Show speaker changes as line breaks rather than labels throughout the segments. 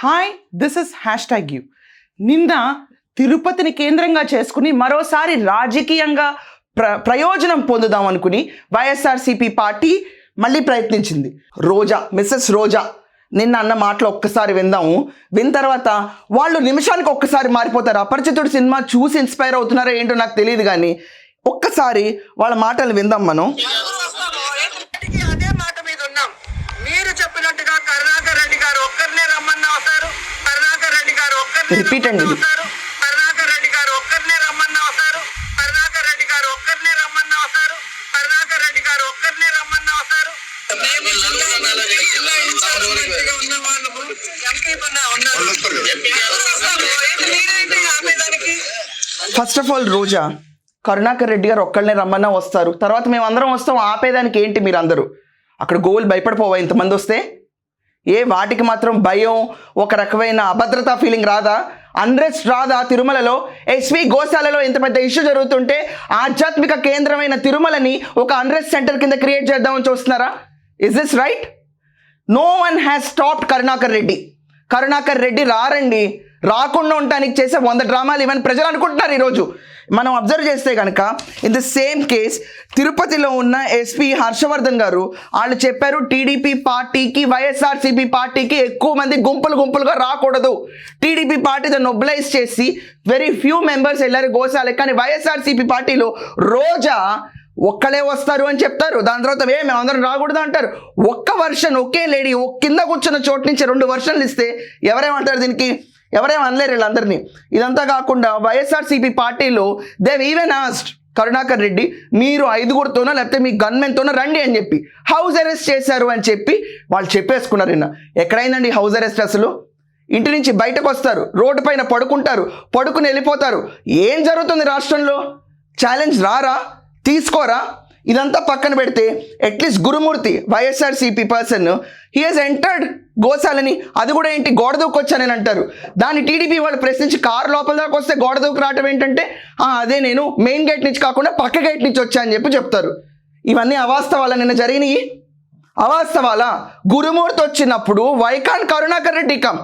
Hi this is hashtag you నిన్న తిరుపతిని కేంద్రంగా చేసుకుని మరోసారి రాజకీయంగా ప్ర ప్రయోజనం పొందుదాం అనుకుని వైఎస్ఆర్సీపీ పార్టీ మళ్ళీ ప్రయత్నించింది. రోజా మిస్సెస్ రోజా నిన్న అన్న మాటలు ఒక్కసారి విందాము విన్న తర్వాత వాళ్ళు నిమిషానికి ఒక్కసారి మారిపోతారు? అపరిచితుడు సినిమా చూసి ఇన్స్పైర్ అవుతున్నారో ఏంటో నాకు తెలియదు కానీ ఒక్కసారి వాళ్ళ మాటలు విందాం మనం
ఎవరు వస్తామో ఇప్పటికీ అదే మాట మీద ఉన్నాం మీరు చెప్పినట్టుగా కరుణాకర్ రెడ్డి గారు ఒక్కరినే రమ్మన్నా వస్తారు. కరుణాకర్ రెడ్డి గారు ఒక్కరినే
Repeat అండి.
వస్తారు. కరుణాకర్ రెడ్డి గారు ఒక్కరినే రమ్మన్నా వస్తారు. కరుణాకర్ రెడ్డి గారు ఒక్కరినే రమ్మన్నా వస్తారు. కరుణాకర్ రెడ్డి గారు ఒక్కరినే రమ్మన్నా వస్తారు. మేము జిల్లా ఇన్ఛార్జ్ ఉన్న వాళ్ళము. ఎంపీ ఉన్నారు. ఆపేదానికి?
First of all Roja Karunakar Reddy garu ఒక్కళ్ళనే రమ్మన్నా వస్తారు. తర్వాత మేము అందరం వస్తాం ఆపేదానికి ఏంటి మీరు అందరూ అక్కడ గోల్ భయపడిపోవా ఇంతమంది వస్తే? ఏ వాటికి మాత్రం భయం ఒక రకమైన అభద్రతా ఫీలింగ్ రాదా? అన్రెస్ట్ రాదా తిరుమలలో ఎస్వి గోశాలలో ఇంత పెద్ద ఇష్యూ జరుగుతుంటే ఆధ్యాత్మిక కేంద్రమైన తిరుమలని ఒక అన్రెస్ట్ సెంటర్ కింద క్రియేట్ చేద్దామని చూస్తున్నారా? Is this right no one has stopped Karunakar Reddy. Karunakar Reddy రారండి. రాకుండా ఉండటానికి చేసే వంద డ్రామాలు ఇవన్నీ ప్రజలు అనుకుంటున్నారు ఈరోజు. మనం అబ్జర్వ్ చేస్తే కనుక ఇన్ ద సేమ్ కేస్ తిరుపతిలో ఉన్న ఎస్పీ హర్షవర్ధన్ గారు వాళ్ళు చెప్పారు టీడీపీ పార్టీకి వైఎస్ఆర్సీపీ పార్టీకి ఎక్కువ మంది గుంపులు గుంపులుగా రాకూడదు. టీడీపీ పార్టీ నొబలైజ్ చేసి వెరీ ఫ్యూ మెంబర్స్ వెళ్ళారు గోశాలకి. కానీ వైఎస్ఆర్సీపీ పార్టీలో రోజా ఒక్కలే వస్తారు అని చెప్తారు. దాని తర్వాత ఏ మేము అందరం రాకూడదు అంటారు. ఒక్క వర్షన్ ఒకే లేడీ ఒక్క కింద కూర్చున్న చోటు నుంచి రెండు వర్షన్లు ఇస్తే ఎవరేమంటారు దీనికి? ఎవరేం అనలేరు వీళ్ళందరినీ. ఇదంతా కాకుండా వైఎస్ఆర్సీపీ పార్టీలో దేవ్ ఈవెన్ ఆస్ట్ కరుణాకర్ రెడ్డి మీరు ఐదుగురితోనో లేకపోతే మీ గన్మెన్తోనో రండి అని చెప్పి. హౌస్ అరెస్ట్ చేశారు అని చెప్పి వాళ్ళు చెప్పేసుకున్నారు నిన్న. ఎక్కడైందండి హౌస్ అరెస్ట్ అసలు? ఇంటి నుంచి బయటకు వస్తారు రోడ్డు పైన పడుకుంటారు పడుకుని వెళ్ళిపోతారు. ఏం జరుగుతుంది రాష్ట్రంలో? ఛాలెంజ్ రారా? తీసుకోరా? ఇదంతా పక్కన పెడితే at least Gurumurthy YSRCP person he has entered గోశాలని. అది కూడా ఏంటి? గోడ దూకొచ్చానని అంటారు. దాన్ని టీడీపీ వాళ్ళు ప్రశ్నించి కారు లోపల దాకా వస్తే గోడ దూకు రావటం ఏంటంటే అదే నేను మెయిన్ గేట్ నుంచి కాకుండా పక్క గేట్ నుంచి వచ్చా అని చెప్పి చెప్తారు. ఇవన్నీ అవాస్తవాల? నిన్న జరిగినాయి. అవాస్తవాల? గురుమూర్తి వచ్చినప్పుడు వైకాన్ కరుణాకర్ రెడ్డి కమ్.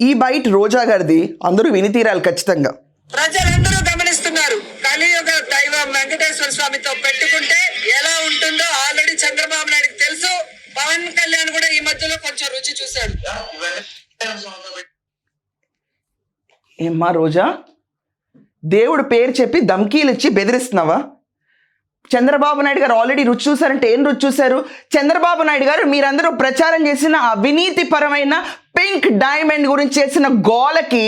ఈ బయట రోజా గారిది అందరూ విని తీరాలి ఖచ్చితంగా.
ప్రజలందరూ గమనిస్తున్నారు. కలియుగ దైవం వెంకటేశ్వర స్వామితో పెట్టుకుంటే పవన్ కళ్యాణ్ కూడా ఈ మధ్యలో కొంచెం రుచి చూశాడు.
ఏమ్మా రోజా? దేవుడు పేరు చెప్పి ధమ్కీలు ఇచ్చి బెదిరిస్తున్నావా? చంద్రబాబు నాయుడు గారు ఆల్రెడీ రుచి చూసారంటే ఏం రుచి చూశారు? చంద్రబాబు నాయుడు గారు మీరందరూ ప్రచారం చేసిన అవినీతిపరమైన పింక్ డైమండ్ గురించి చేసిన గోలకి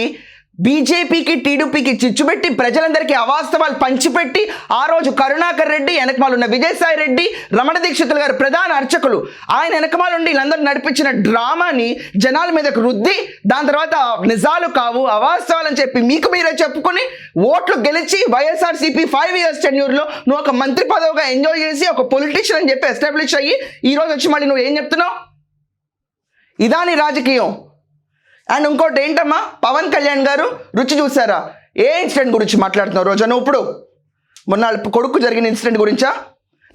బీజేపీకి టీడీపీకి చిచ్చుపెట్టి ప్రజలందరికీ అవాస్తవాలు పంచిపెట్టి ఆ రోజు కరుణాకర్ రెడ్డి వెనకమాలున్న విజయసాయి రెడ్డి రమణ దీక్షితులు గారు ప్రధాన అర్చకులు. ఆయన వెనకమాలుండి వీళ్ళందరూ నడిపించిన డ్రామాని జనాల మీదకు రుద్ది దాని తర్వాత నిజాలు కావు అవాస్తవాలు అని చెప్పి మీకు మీరే చెప్పుకొని ఓట్లు గెలిచి వైఎస్ఆర్సీపీ ఫైవ్ ఇయర్స్ టెన్యూర్లో నువ్వు ఒక మంత్రి పదవిగా ఎంజాయ్ చేసి ఒక పొలిటీషియన్ అని చెప్పి ఎస్టాబ్లిష్ అయ్యి ఈ రోజు వచ్చి మళ్ళీ నువ్వు ఏం చెప్తున్నావు? ఇదాని రాజకీయం. అండ్ ఇంకోటి ఏంటమ్మా? పవన్ కళ్యాణ్ గారు రుచి చూసారా? ఏ ఇన్సిడెంట్ గురించి మాట్లాడుతున్నావు రోజా? నువ్వు ఇప్పుడు మొన్న వాళ్ళ కొడుకు జరిగిన ఇన్సిడెంట్ గురించా?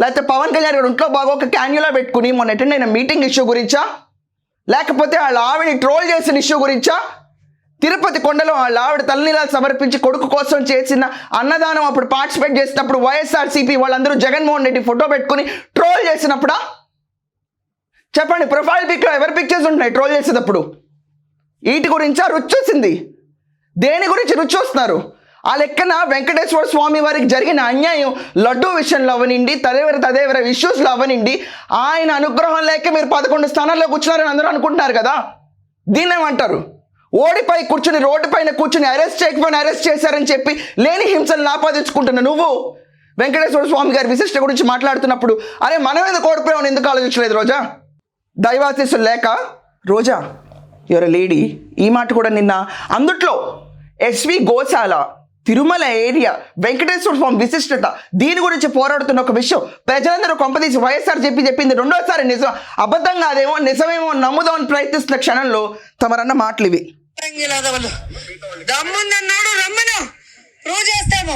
లేకపోతే పవన్ కళ్యాణ్ గారు ఇంట్లో బాగా ఒక క్యాన్యులా పెట్టుకుని మొన్న అటెండ్ అయిన మీటింగ్ ఇష్యూ గురించా? లేకపోతే వాళ్ళ ఆవిడని ట్రోల్ చేసిన ఇష్యూ గురించా? తిరుపతి కొండలో వాళ్ళ ఆవిడ తలనీలాలు సమర్పించి కొడుకు కోసం చేసిన అన్నదానం అప్పుడు పార్టిసిపేట్ చేసినప్పుడు వైఎస్ఆర్సీపీ వాళ్ళందరూ జగన్మోహన్ రెడ్డి ఫోటో పెట్టుకుని ట్రోల్ చేసినప్పుడా? చెప్పండి ప్రొఫైల్ పిక్లో ఎవరి పిక్చర్స్ ఉంటున్నాయి? ట్రోల్ చేసేటప్పుడు. వీటి గురించి? రుచి చూసింది. దేని గురించి రుచి చూస్తున్నారు? ఆ లెక్కన వెంకటేశ్వర స్వామి వారికి జరిగిన అన్యాయం లడ్డూ విషయంలో అవనండి తదేవర తదేవర ఇష్యూస్లో అవనండి ఆయన అనుగ్రహం లేక మీరు పదకొండు స్థానాల్లో కూర్చున్నారని అందరూ అనుకుంటున్నారు కదా? దీన్ని ఏమంటారు? ఓడిపై కూర్చుని రోడ్డు పైన కూర్చుని అరెస్ట్ చేయకపోయిన అరెస్ట్ చేశారని చెప్పి లేని హింసలను ఆపాదించుకుంటున్న నువ్వు? వెంకటేశ్వర స్వామి గారి విశిష్ట గురించి మాట్లాడుతున్నప్పుడు అరే మనం ఎందుకు ఓడిపోయామని ఎందుకు ఆలోచించలేదు రోజా? దైవాశీస్సులు లేక? Roja your lady. ఈ మాట కూడా నిన్న అందుట్లో ఎస్వి గోశాల తిరుమల ఏరియా వెంకటేశ్వర స్వామి విశిష్టత దీని గురించి పోరాడుతున్న ఒక విషయం. ప్రజలందరూ కొంపదీసి వైఎస్ఆర్ చెప్పి చెప్పింది రెండోసారి నిజం. అబద్ధం కాదేమో నిజమేమో నమ్ముదామని ప్రయత్నిస్తున్న క్షణంలో తమరన్న మాటలు ఇవి
అడంగిలాదవలు దమ్ముందన్నాడు రమ్మను. ప్రూవ్ చేస్తాము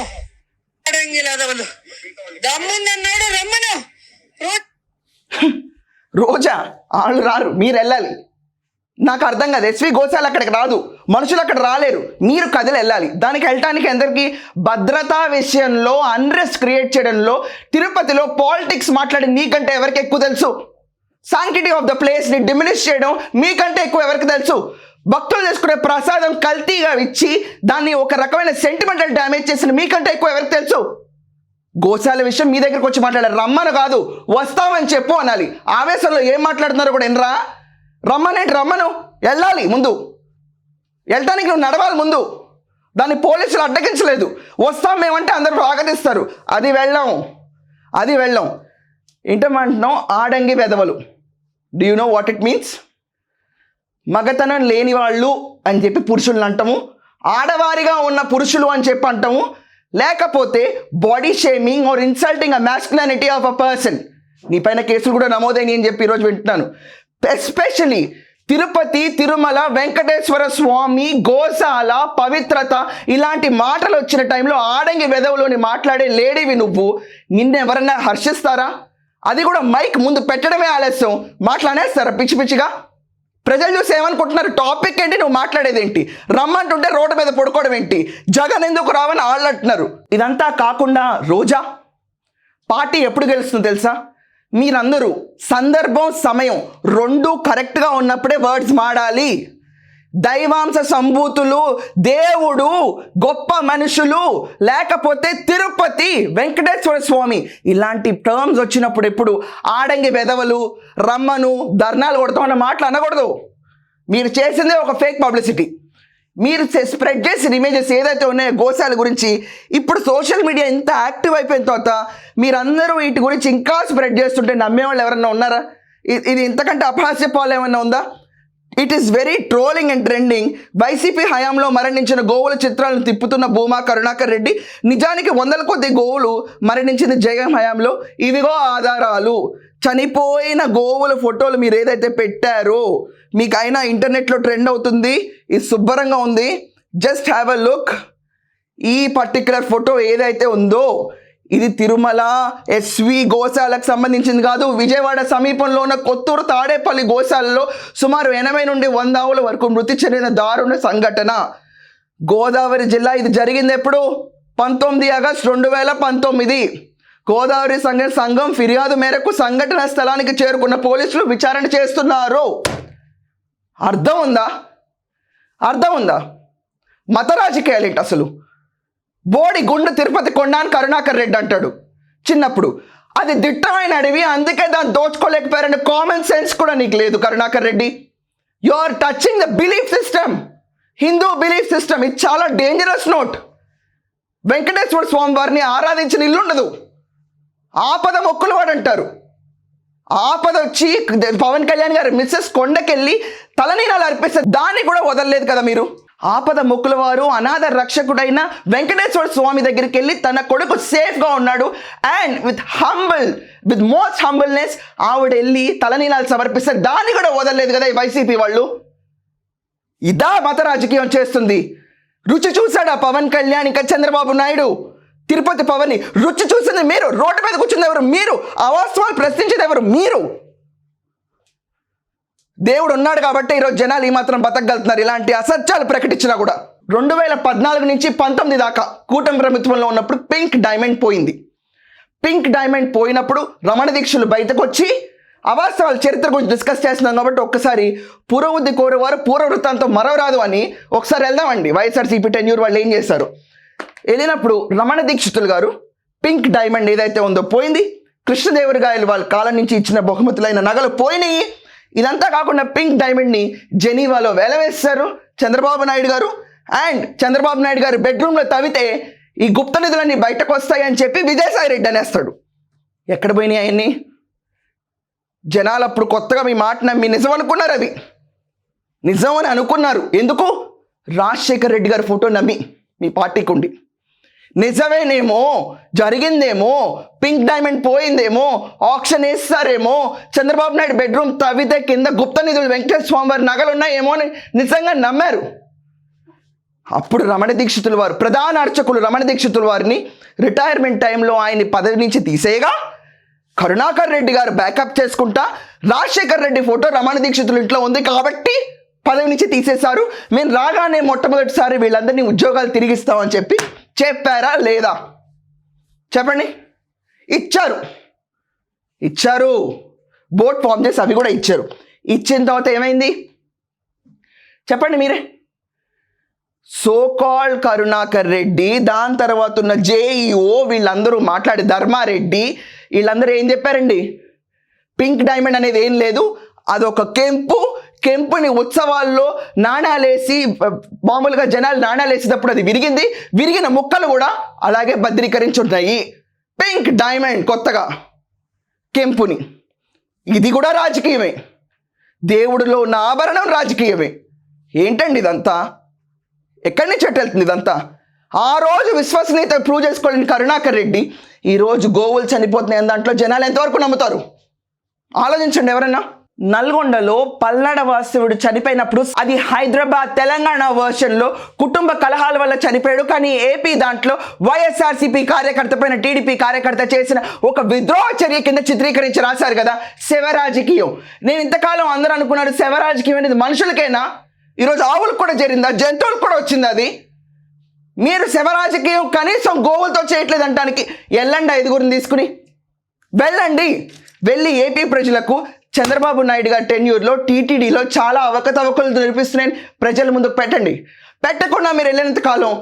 అడంగిలాదవలు దమ్ముందన్నాడు రమ్మను. ప్రూవ్
రోజా వాళ్ళు రారు మీరు వెళ్ళాలి. నాకు అర్థం కాదు. ఎస్వి గోశాల అక్కడికి రాదు. మనుషులు అక్కడ రాలేరు. మీరు కదిలి వెళ్ళాలి. దానికి వెళ్ళటానికి అందరికీ భద్రతా విషయంలో అన్రెస్ట్ క్రియేట్ చేయడంలో తిరుపతిలో పాలిటిక్స్ మాట్లాడి నీకంటే ఎవరికి ఎక్కువ తెలుసు? సాంకిటీ ఆఫ్ ద ప్లేస్ని డిమినిష్ చేయడం మీకంటే ఎక్కువ ఎవరికి తెలుసు? భక్తులు చేసుకునే ప్రసాదం కల్తీగా ఇచ్చి దాన్ని ఒక రకమైన సెంటిమెంటల్ డ్యామేజ్ చేసిన మీకంటే ఎక్కువ ఎవరికి తెలుసు? గోశాల విషయం మీ దగ్గరకు వచ్చి మాట్లాడారు రమ్మను కాదు. వస్తామని చెప్పు అనాలి. ఆవేశంలో ఏం మాట్లాడుతున్నారో కూడా ఎన్రా రమ్మనేంటి రమ్మను. వెళ్ళాలి ముందు. వెళ్ళటానికి నువ్వు నడవాలి ముందు. దాన్ని పోలీసులు అడ్డగించలేదు. వస్తాం మేమంటే అందరూ స్వాగతిస్తారు అది వెళ్ళాం. అది వెళ్ళాం. ఏంటమంటున్నాం ఆడంగి పెదవలు. Do you know what it means మగతనం లేని వాళ్ళు అని చెప్పి పురుషులను అంటాము. ఆడవారిగా ఉన్న పురుషులు అని చెప్పి అంటాము. లేకపోతే body shaming or insulting a masculinity of a person నీ పైన కేసులు కూడా నమోదైనవి అని చెప్పి ఈరోజు వింటున్నాను. ఎస్పెషలీ తిరుపతి తిరుమల వెంకటేశ్వర స్వామి గోశాల పవిత్రత ఇలాంటి మాటలు వచ్చిన టైంలో ఆడంగి వెదవులోని మాట్లాడే లేడీవి నువ్వు. నిన్నెవరన్నా హర్షిస్తారా? అది కూడా మైక్ ముందు పెట్టడమే ఆలస్యం. మాట్లాడేస్తారా పిచ్చి పిచ్చిగా? ప్రజలు చూసి ఏమనుకుంటున్నారు? టాపిక్ ఏంటి? నువ్వు మాట్లాడేది ఏంటి? రమ్మంటుంటే రోడ్డు మీద పడుకోవడం ఏంటి? జగన్ ఎందుకు రావని వాళ్ళు అంటున్నారు ఇదంతా కాకుండా రోజా? పార్టీ ఎప్పుడు గెలుస్తుందో తెలుసా? మీరందరూ సందర్భం సమయం రెండు కరెక్ట్గా ఉన్నప్పుడే వర్డ్స్ మాడాలి. దైవాంశ సంభూతులు దేవుడు గొప్ప మనుషులు లేకపోతే తిరుపతి వెంకటేశ్వర స్వామి. ఇలాంటి టర్మ్స్ వచ్చినప్పుడు ఎప్పుడు ఆడంగి వెదవలు రమ్మను ధర్నాలు కొడతామన్న మాటలు అనకూడదు. మీరు చేసిందే ఒక ఫేక్ పబ్లిసిటీ మీరు స్ప్రెడ్ చేసిన ఇమేజెస్ ఏదైతే ఉన్నాయో గోశాల గురించి ఇప్పుడు సోషల్ మీడియా ఇంత యాక్టివ్ అయిపోయిన తర్వాత మీరందరూ వీటి గురించి ఇంకా స్ప్రెడ్ చేస్తుంటే నమ్మేవాళ్ళు ఎవరన్నా ఉన్నారా? ఇది ఇంతకంటే అపహాస్య పాలు ఏమన్నా ఉందా? It is very trolling and trending YCP హయాంలో మరణించిన గోవుల చిత్రాలను తిప్పుతున్న భూమా కరుణాకర్ రెడ్డి నిజానికి వందల కొద్ది గోవులు మరణించింది జగన్ హయాంలో. ఇవిగో ఆధారాలు. చనిపోయిన గోవుల ఫోటోలు మీరు ఏదైతే పెట్టారో మీకు అయినా ఇంటర్నెట్లో ట్రెండ్ అవుతుంది ఇది శుభ్రంగా ఉంది. జస్ట్ హ్యావ్ అ లుక్ ఈ పర్టికులర్ ఫోటో ఏదైతే ఉందో ఇది తిరుమల ఎస్వి గోశాలకు సంబంధించింది కాదు. విజయవాడ సమీపంలో ఉన్న కొత్తూరు తాడేపల్లి గోశాలలో సుమారు ఎనభై నుండి వంద ఆవుల వరకు మృతి చెందిన దారుణ సంఘటన. గోదావరి జిల్లా ఇది జరిగింది ఎప్పుడు? పంతొమ్మిది ఆగస్ట్ రెండు వేల పంతొమ్మిది. గోదావరి సంఘ సంఘం ఫిర్యాదు మేరకు సంఘటన స్థలానికి చేరుకున్న పోలీసులు విచారణ చేస్తున్నారు. అర్థం ఉందా? అర్థం ఉందా? మత రాజకీయాలు ఏంటి అసలు? బోడి గుండు తిరుపతి కొండ కరుణాకర్ రెడ్డి అంటాడు. చిన్నప్పుడు అది దిట్టమైన అడవి అందుకే దాన్ని దోచుకోలేకపోయారని కామన్ సెన్స్ కూడా నీకు లేదు Karunakar Reddy. You are touching the belief system Hindu belief system ఇది చాలా డేంజరస్ నోట్ వెంకటేశ్వర స్వామి వారిని ఆరాధించిన ఇల్లు ఉండదు. ఆపద మొక్కులు వాడు అంటారు. ఆపద వచ్చి పవన్ కళ్యాణ్ గారు మిస్సెస్ కొండకెళ్ళి తలనీనాలు అర్పిస్తే దాన్ని కూడా వదలలేదు కదా మీరు? ఆపద మొక్కులవారు అనాథ రక్షకుడైన వెంకటేశ్వర స్వామి దగ్గరికి వెళ్ళి తన కొడుకు సేఫ్గా ఉన్నాడు. And with humble with most humbleness ఆవిడ వెళ్ళి తలనీలాలు సమర్పిస్తే దాన్ని కూడా వదలలేదు కదా ఈ వైసీపీ వాళ్ళు. ఇదా మత రాజకీయం చేస్తుంది. రుచి చూశాడా పవన్ కళ్యాణ్? ఇంకా చంద్రబాబు నాయుడు? తిరుపతి పవన్ని రుచి చూసింది మీరు. రోడ్డు మీద కూర్చుంది ఎవరు మీరు. అవాస్తవాలు ప్రశ్నించేది ఎవరు? మీరు. దేవుడు ఉన్నాడు కాబట్టి ఈరోజు జనాలు ఈ మాత్రం బతకగలుగుతున్నారు. ఇలాంటి అసత్యాలు ప్రకటించినా కూడా రెండు వేల పద్నాలుగు నుంచి పంతొమ్మిది దాకా కూటమి ప్రభుత్వంలో ఉన్నప్పుడు పింక్ డైమండ్ పోయింది. పింక్ డైమండ్ పోయినప్పుడు రమణ దీక్షలు బయటకు వచ్చి అవాస్తవాల చరిత్ర గురించి డిస్కస్ చేస్తున్నాం కాబట్టి ఒక్కసారి పూర్వబుద్ధి కోరేవారు పూర్వవృత్తాంతం మరవరాదు అని ఒకసారి వెళ్దామండి. వైఎస్ఆర్సీపీ టెన్యూర్ వాళ్ళు ఏం చేశారు? వెళ్ళినప్పుడు రమణ దీక్షితులు గారు పింక్ డైమండ్ ఏదైతే ఉందో పోయింది. కృష్ణదేవరగాయలు వాళ్ళ కాలం నుంచి ఇచ్చిన బహుమతులైన నగలు పోయినాయి. ఇదంతా కాకుండా పింక్ డైమండ్ని జెనీవాలో వేలవేస్తారు చంద్రబాబు నాయుడు గారు. అండ్ చంద్రబాబు నాయుడు గారు బెడ్రూమ్లో తవ్వితే ఈ గుప్త నిధులన్నీ బయటకు వస్తాయని చెప్పి విజయసాయి రెడ్డి అనేస్తాడు. ఎక్కడ పోయినాయి అవన్నీ? జనాలు అప్పుడు కొత్తగా మీ మాట నమ్మి నిజం అనుకున్నారు అది నిజం అని అనుకున్నారు. ఎందుకు? రాజశేఖర్ రెడ్డి గారి ఫోటో నమ్మి మీ పార్టీకి ఉండి. నిజమేనేమో జరిగిందేమో పింక్ డైమండ్ పోయిందేమో ఆప్షన్ వేస్తారేమో చంద్రబాబు నాయుడు బెడ్రూమ్ తవ్వితే కింద గుప్త నిధులు వెంకటేశ్వర స్వామి వారి నగలు ఉన్నాయేమో అని నిజంగా నమ్మారు. అప్పుడు రమణ దీక్షితుల వారు ప్రధాన అర్చకులు రమణ దీక్షితులు వారిని రిటైర్మెంట్ టైంలో ఆయన్ని పదవి నుంచి తీసేయగా కరుణాకర్ రెడ్డి గారు బ్యాకప్ చేసుకుంటా రాజశేఖర్ రెడ్డి ఫోటో రమణ దీక్షితులు ఇంట్లో ఉంది కాబట్టి పదవి నుంచి తీసేశారు. మేము రాగానే మొట్టమొదటిసారి వీళ్ళందరినీ ఉద్యోగాలు తిరిగిస్తామని చెప్పి చెప్పారా లేదా? చెప్పండి. ఇచ్చారు. ఇచ్చారు. బోట్ ఫామ్ చేసి అవి కూడా ఇచ్చారు. ఇచ్చిన తర్వాత ఏమైంది? చెప్పండి మీరే. సోకాల్ కరుణాకర్ రెడ్డి దాని తర్వాత ఉన్న జేఈఓ వీళ్ళందరూ మాట్లాడే ధర్మారెడ్డి వీళ్ళందరూ ఏం చెప్పారండి? పింక్ డైమండ్ అనేది ఏం లేదు. అదొక కెంపు. కెంపుని ఉత్సవాల్లో నాణాలేసి మామూలుగా జనాలు నాణాలేసేటప్పుడు అది విరిగింది. విరిగిన ముక్కలు కూడా అలాగే భద్రీకరించి ఉన్నాయి పింక్ డైమండ్ కొత్తగా కెంపుని. ఇది కూడా రాజకీయమే. దేవుడిలో ఉన్న ఆభరణం రాజకీయమే. ఏంటండి ఇదంతా? ఎక్కడి నుంచి వెళ్తుంది ఇదంతా? ఆ రోజు విశ్వసనీయత ప్రూవ్ చేసుకోలేని కరుణాకర్ రెడ్డి ఈ రోజు గోవులు చనిపోతున్నాయి దాంట్లో జనాలు ఎంతవరకు నమ్ముతారు? ఆలోచించండి ఎవరన్నా. నల్గొండలో పల్నాడ వాస్తవుడు చనిపోయినప్పుడు అది హైదరాబాద్ తెలంగాణ వర్షన్లో కుటుంబ కలహాల వల్ల చనిపోయాడు. కానీ ఏపీ దాంట్లో వైఎస్ఆర్సీపీ కార్యకర్త పైన టీడీపీ కార్యకర్త చేసిన ఒక విద్రోహ చర్య కింద చిత్రీకరించి రాశారు కదా శివరాజకీయం. నేను ఇంతకాలం అందరూ అనుకున్నాడు శివరాజకీయం అనేది మనుషులకేనా? ఈరోజు ఆవులకు కూడా జరిగిందా జంతువులకు కూడా వచ్చింది అది? మీరు శివరాజకీయం కనీసం గోవులతో చేయట్లేదు అంటానికి వెళ్ళండి ఐదుగురిని తీసుకుని. వెళ్ళండి. వెళ్ళి ఏపీ ప్రజలకు చంద్రబాబు నాయుడు గారి టెన్యూర్లో టీటీడీలో చాలా అవకతవకలు జరిపిస్తున్నాయని ప్రజల ముందు పెట్టండి. పెట్టకుండా మీరు వెళ్ళినంత కాలం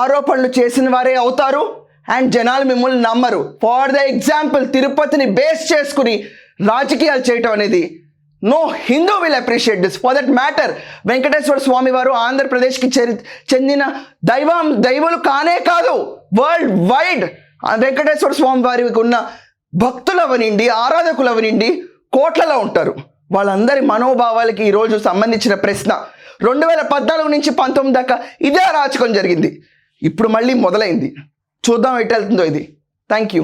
ఆరోపణలు చేసిన వారే అవుతారు అండ్ జనాలు మిమ్మల్ని నమ్మరు. ఫార్ ద ఎగ్జాంపుల్ తిరుపతిని బేస్ చేసుకుని రాజకీయాలు చేయటం అనేది no Hindu will appreciate this. For that matter Venkateshwara Swamy వారు ఆంధ్రప్రదేశ్కి చెరి చెందిన దైవం దైవులు కానే కాదు వరల్డ్ వైడ్. ఆ వెంకటేశ్వర స్వామి వారికి ఉన్న భక్తులవనిండి ఆరాధకులవనిండి కోట్లలో ఉంటారు. వాళ్ళందరి మనోభావాలకి ఈరోజు సంబంధించిన ప్రశ్న. రెండు వేల పద్నాలుగు నుంచి పంతొమ్మిది దాకా ఇదే రాచకం జరిగింది. ఇప్పుడు మళ్ళీ మొదలైంది. చూద్దాం ఎటు వెళ్తుందో ఇది. Thank you